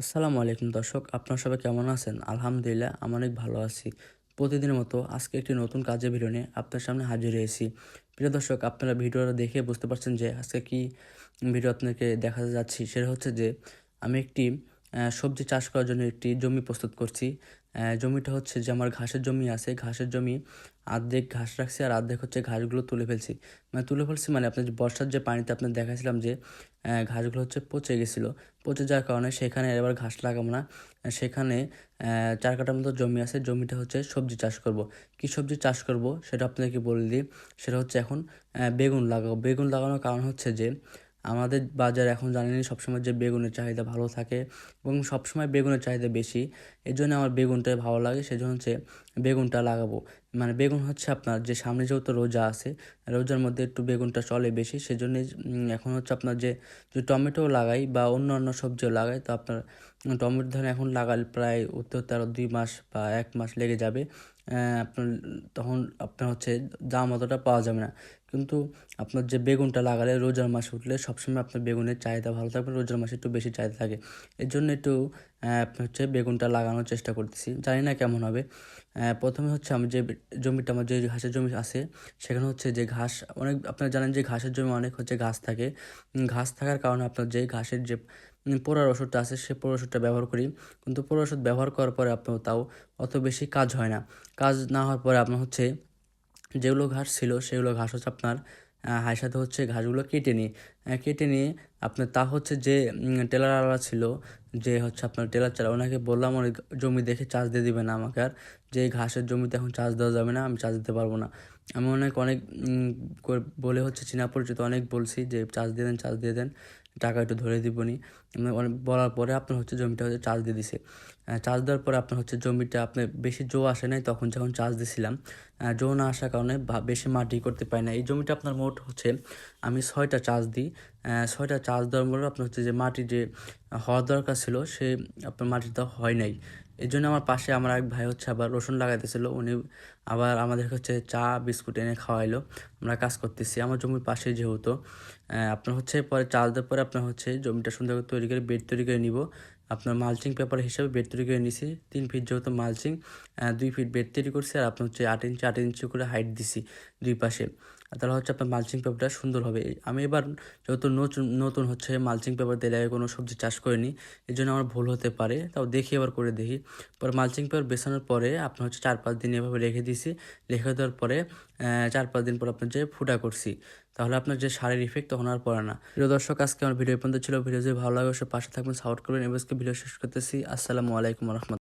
আসসালামু আলাইকুম দর্শক, আপনার সবাই কেমন আছেন? আলহামদুলিল্লাহ, আমি অনেক ভালো আছি। প্রতিদিনের মতো আজকে একটি নতুন কাজের ভিডিও নিয়ে আপনার সামনে হাজির হয়েছি। প্রিয় দর্শক, আপনারা ভিডিওটা দেখে বুঝতে পারছেন যে আজকে কি ভিডিও আপনাকে দেখাতে যাচ্ছি। সেটা হচ্ছে যে, আমি একটি সবজি চাষ করার জন্য একটি জমি প্রস্তুত করছি। জমিটা হচ্ছে যে আমার ঘাসের জমি আছে। ঘাসের জমি অর্ধেক ঘাস রাখছি আর অর্ধেক হচ্ছে ঘাসগুলো তুলে ফেলছি। মানে তুলে ফেলছি মানে আপনার বর্ষার যে পানিতে আপনার দেখাছিলাম যে ঘাসগুলো হচ্ছে পচে গেছিল। পচে যাওয়ার কারণে সেখানে এবার ঘাস লাগাবো না। সেখানে চার কাঠার মতো জমি আছে। জমিটা হচ্ছে সবজি চাষ করব। কি সবজি চাষ করব সেটা আপনাকে বলে দিই। সেটা হচ্ছে এখন বেগুন লাগাবো। বেগুন লাগানোর কারণ হচ্ছে যে আমাদের বাজার এখন জানেনই সবসময় যে বেগুনের চাহিদা ভালো থাকে এবং সবসময় বেগুনের চাহিদা বেশি। এই জন্য আমার বেগুনটাই ভালো লাগে, সেজন্য হচ্ছে বেগুনটা লাগাবো। মানে বেগুন হচ্ছে আপনার যে সামনে যেহেতু রোজা আছে, রোজার মধ্যে একটু বেগুনটা চলে বেশি, সেজন্য এখন হচ্ছে আপনার যে যদি টমেটো লাগাই বা অন্য অন্য সবজিও লাগাই, তো আপনার টমেটো ধরেন এখন লাগালে প্রায় উত্তর আরও দুই মাস বা এক মাস লেগে যাবে। আপনার তখন আপনার হচ্ছে দাম অতটা পাওয়া যাবে না। কিন্তু আপনার যে বেগুনটা লাগালে রোজার মাসে উঠলে সবসময় আপনার বেগুনের চাহিদা ভালো থাকবে রোজার মাসে একটু বেশি চাহিদা থাকে। এর জন্য একটু আহ, আপনার হচ্ছে বেগুনটা লাগানোর চেষ্টা করতেছি। জানি না কেমন হবে। প্রথমে হচ্ছে আমি যে জমিটা আমার যে ঘাসের জমি আছে সেখানে হচ্ছে যে ঘাস অনেক আপনারা জানেন যে ঘাসের জমি অনেক হচ্ছে ঘাস থাকে। ঘাস থাকার কারণে আপনার যে ঘাসের যে পোড়ার ওষুধটা আছে, সে পোড়ার ওষুধটা ব্যবহার করি। কিন্তু পোড়ার ওষুধ ব্যবহার করার পরে আপনার তাও অত বেশি কাজ হয় না। কাজ না হওয়ার পরে আপনার হচ্ছে যেগুলো ঘাস ছিল, সেগুলো ঘাস হচ্ছে আপনার হাই সাথে হচ্ছে ঘাসগুলো কেটে নিই কেটে নিয়ে আপনার তা হচ্ছে যে টেলারওয়ালা ছিল, যে হচ্ছে আপনার টেলার চালা, ওনাকে বললাম, ওই জমি দেখে চার্জ দিয়ে দিবেন আমাকে আর। যে ঘাসের জমিতে এখন চার্জ দেওয়া যাবে না, আমি চার্জ দিতে পারব না। আমি অনেক অনেক বলে হচ্ছে, চীনা পরিচিত অনেক বলছি যে চার্জ দিয়ে দেন চার্জ দিয়ে দেন। টাকা একটু ধরে দিবনি। নি বলার পরে আপনার হচ্ছে জমিটা হচ্ছে চার্জ দিয়ে দিছে। চার্জ দেওয়ার পরে আপনার হচ্ছে জমিটা আপনার বেশি জো আসে নাই, তখন যখন চার্জ দিছিলাম জো না আসার কারণে বেশি মাটি করতে পারি না এই জমিটা আপনার মোট হচ্ছে আমি ছয়টা চার্জ দিই। ছয়টা চার্জ দেওয়ার পরে আপনার হচ্ছে যে মাটি যে হওয়ার দরকার ছিল, সে আপনার মাটিটা হয় নাই। এই জন্য আমার পাশে আমার এক ভাই হচ্ছে আবার রসুন লাগাইতেছিল, উনি আবার আমাদেরকে হচ্ছে চা, বিস্কুট এনে খাওয়াইলো। আমরা কাজ করতেছি, আমার জমির পাশে যেহেতু। আপনার হচ্ছে পরে চার্জ দেওয়ার পরে আপনার হচ্ছে জমিটা সুন্দর করে তৈরি করে, বেড তৈরি করে নিব। আপনার মালচিং পেপার হিসাবে বেড তৈরি করে নিছি, তিন ফিট যেহেতু মালচিং দুই ফিট বেড তৈরি করছি, আর আপনার হচ্ছে আট ইঞ্চি আট ইঞ্চি করে হাইট দিছি দুই পাশে। তাহলে হচ্ছে আপনার মালচিং পেপারটা সুন্দর হবে। আমি এবার যেহেতু নতুন নতুন হচ্ছে মালচিং পেপার দিলে কোনো সবজি চাষ করিনি এই জন্য আমার ভুল হতে পারে, তাও দেখি এবার করে দেখি। পরে মালচিং পেপার বেছানোর পরে আপনার হচ্ছে চার পাঁচ দিন এভাবে রেখে দিয়েছি রেখে দেওয়ার পরে চার পাঁচ দিন পর আপনার যে ফুটা করছি, তাহলে আপনার যে সারের ইফেক্ট তখন আর পড়ে না। প্রিয় দর্শক, আজকে আমার ভিডিও পর্যন্ত ছিল। ভিডিও যদি ভালো লাগে সে পাশে থাকবেন সাপোর্ট করবেন। এবার ভিডিও শেষ করতেছি। আসসালামু আলাইকুম রহমতুল্লাহ।